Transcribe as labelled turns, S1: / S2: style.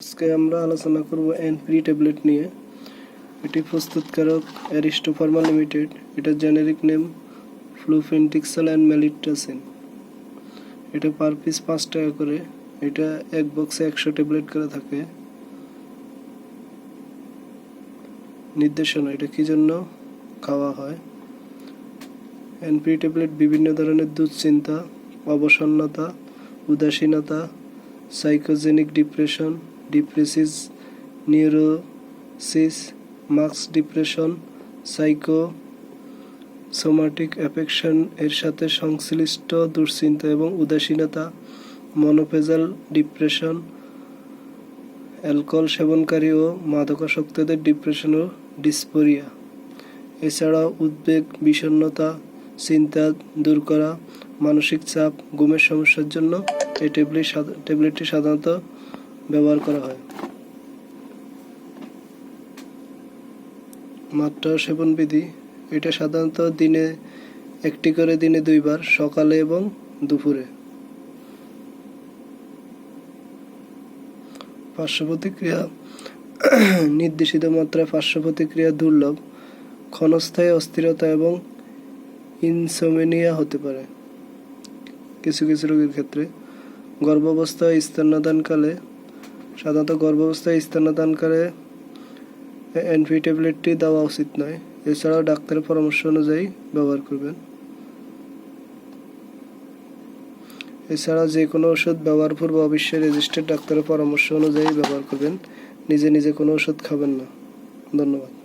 S1: আজকে আমরা আলোচনা করব এনপ্রি ট্যাবলেট নিয়ে। এটি প্রস্তুতকারক অ্যারিস্টো ফার্মা লিমিটেড এটার generic name flupentixol and melitracen এটা পার পিস পাঁচ টাকা করে। এটা এক বক্সে একশো ট্যাবলেট করে থাকে। নির্দেশনা, এটা কি জন্য খাওয়া হয়? এনপি ট্যাবলেট বিভিন্ন ধরনের দুশ্চিন্তা, অবসন্নতা, উদাসীনতা psychogenic depression depressive neurosis marked depression psychosomatic affection এর সাথে সংশ্লিষ্ট দুশ্চিন্তা এবং উদাসীনতা মনোফেজাল ডিপ্রেশন অ্যালকোহল সেবনকারী ও মাদকাসক্তদের ডিপ্রেশন ও ডিসপোরিয়া এছাড়াও উদ্বেগ, বিষণ্ণতা, চিন্তা দূর করা, মানসিক চাপ, ঘুমের সমস্যার জন্য এই ট্যাবলেট ট্যাবলেটটি সাধারণত ব্যবহার করা হয়। মাত্রা সেবন বিধি, এটা সাধারণত দিনে একটি করে দিনে দুইবার, সকালে এবং দুপুরে। পার্শ্ব প্রতিক্রিয়া নির্দেশিত মাত্রায় পার্শ্ব প্রতিক্রিয়া দুর্লভ, ক্ষণস্থায়ী অস্থিরতা এবং ইনসোমেনিয়া হতে পারে। কিছু কিছু রোগীর ক্ষেত্রে গর্ভাবস্থায় স্তন্যদানকালে সাধারণত গর্ভাবস্থায় স্তন্যদানকারে অ্যান্টি ট্যাবলেটটি দেওয়া উচিত নয়। এছাড়াও ডাক্তারের পরামর্শ অনুযায়ী ব্যবহার করবেন। এছাড়া যে কোনো ওষুধ ব্যবহার পূর্বে অবশ্যই রেজিস্টার্ড ডাক্তারের পরামর্শ অনুযায়ী ব্যবহার করবেন। নিজে নিজে কোনো ওষুধ খাবেন না। ধন্যবাদ।